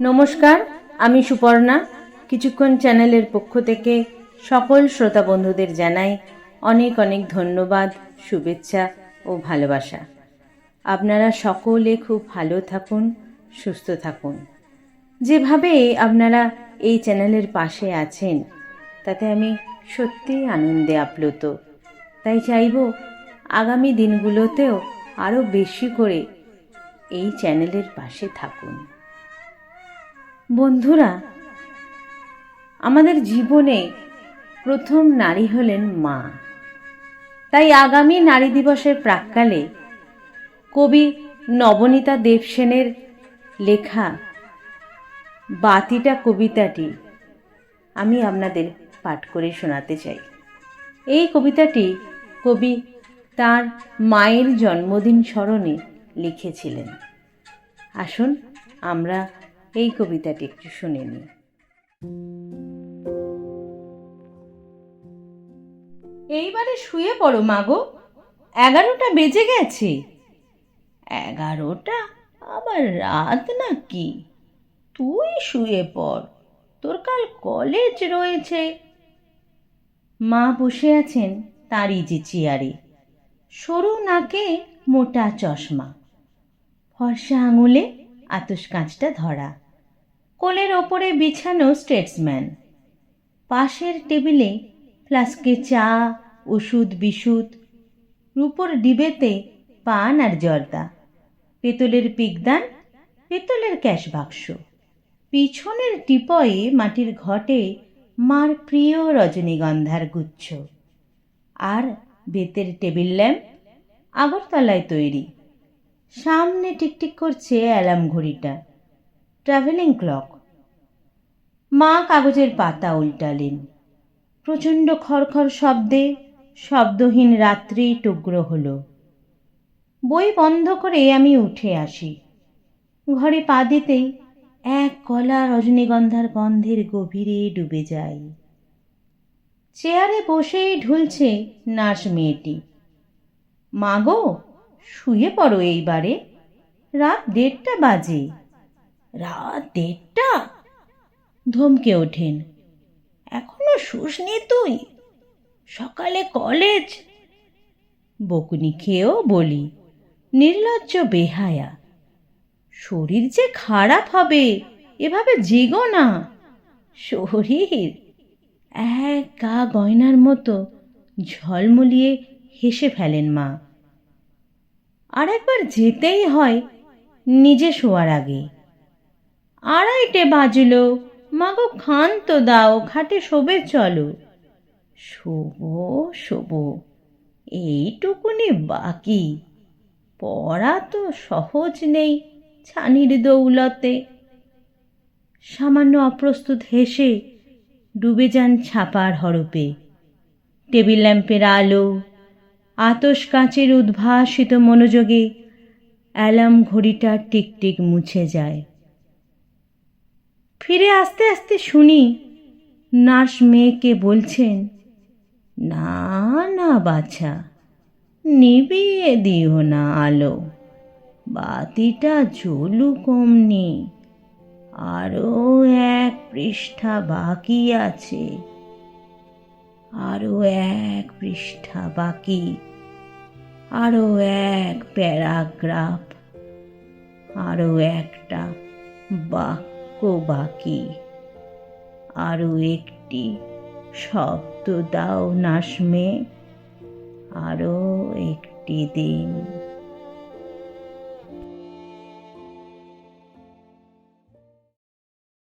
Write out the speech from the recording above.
নমস্কার, আমি সুপর্ণা। কিছুক্ষণ চ্যানেলের পক্ষ থেকে সকল শ্রোতা বন্ধুদের জানাই অনেক অনেক ধন্যবাদ, শুভেচ্ছা ও ভালোবাসা। আপনারা সকলে খুব ভালো থাকুন, সুস্থ থাকুন। যেভাবে আপনারা এই চ্যানেলের পাশে আছেন, তাতে আমি সত্যিই আনন্দে আপ্লুত। তাই চাইব আগামী দিনগুলোতেও আরও বেশি করে এই চ্যানেলের পাশে থাকুন। বন্ধুরা, আমাদের জীবনে প্রথম নারী হলেন মা। তাই আগামী নারী দিবসের প্রাককালে কবি নবনীতা দেবসেনের লেখা বাতিটা কবিতাটি আমি আপনাদের পাঠ করে শোনাতে চাই। এই কবিতাটি কবি তার মায়ের জন্মদিন স্মরণে লিখেছিলেন। আসুন আমরা এই কবিতাটি একটু শুনে নিই। এইবারে শুয়ে পড়ো মাগো এগারোটা বেজে গেছে। এগারোটা? আবার রাত নাকি? তুই শুয়ে পড়। তোর কাল কলেজ রয়েছে। মা বসে আছেন তারই যে চেয়ারে। সরু নাকে মোটা চশমা। ফর্সা আঙুলে আতস কাঁচটা ধরা। কোলের ওপরে বিছানো স্টেটসম্যান। পাশের টেবিলে ফ্লাস্কে চা, ওষুধ বিশুদ রূপোর ডিবেতে পান আর জর্দা, পেতলের পিকদান, পেতলের ক্যাশ বাক্স। পিছনের টিপয়ে মাটির ঘটে মার প্রিয় রজনীগন্ধার গুচ্ছ। আর বেতের টেবিল ল্যাম্প আগরতলায় তৈরি। সামনে টিকটিক করছে অ্যালার্ম ঘড়িটা। ট্রাভেলিং ক্লক মা কাগজের পাতা উল্টালেন। প্রচণ্ড খড়খড় শব্দে শব্দহীন রাত্রি টুকরো হলো। বই বন্ধ করে আমি উঠে আসি। ঘরে পা দিতেই এক কলা রজনীগন্ধার গন্ধের গভীরে ডুবে যাই। চেয়ারে বসেই ঢুলছে নার্স মেয়েটি। মাগো শুয়ে পড়ো এইবারে। রাত দেড়টা বাজে। রাত দেড়টা? ধমকে ওঠেন। এখনও শুসনি তুই? সকালে কলেজ বকুনি খেয়েও বলি, নির্লজ্জ বেহায়া। শরীর যে খারাপ হবে, এভাবে জেগো না। শরীর? এক গা গয়নার মতো, ঝলমলিয়ে হেসে ফেলেন মা। আর একবার যেতেই হয়, নিজে শোয়ার আগে। আড়াইটে বাজলো। মাগো খান তো দাও খাটে শোবে চলো। শোবো শোবো, এইটুকুনি বাকি। পড়া তো সহজ নেই ছানির দৌলতে। সামান্য অপ্রস্তুত হেসে ডুবে যান ছাপার হরপে। টেবিল ল্যাম্পের আলো আতস কাঁচের উদ্ভাসিত মনোযোগে অ্যালার্ম ঘড়িটা টিকটিক মুছে যায়। ফিরে আসতে আসতে শুনি নার্স মেয়েকে বলছেন, না না বাছা, নিবিয়ে দিও না আলো, বাতিটা জ্বলুক অমনি আরও এক পৃষ্ঠা বাকি আছে আরও এক পৃষ্ঠা বাকি আরও এক প্যারাগ্রাফ আরও একটা বাক্য। বাকি। আরও একটি শব্দ দাও নাসমে আরও একটি দিন।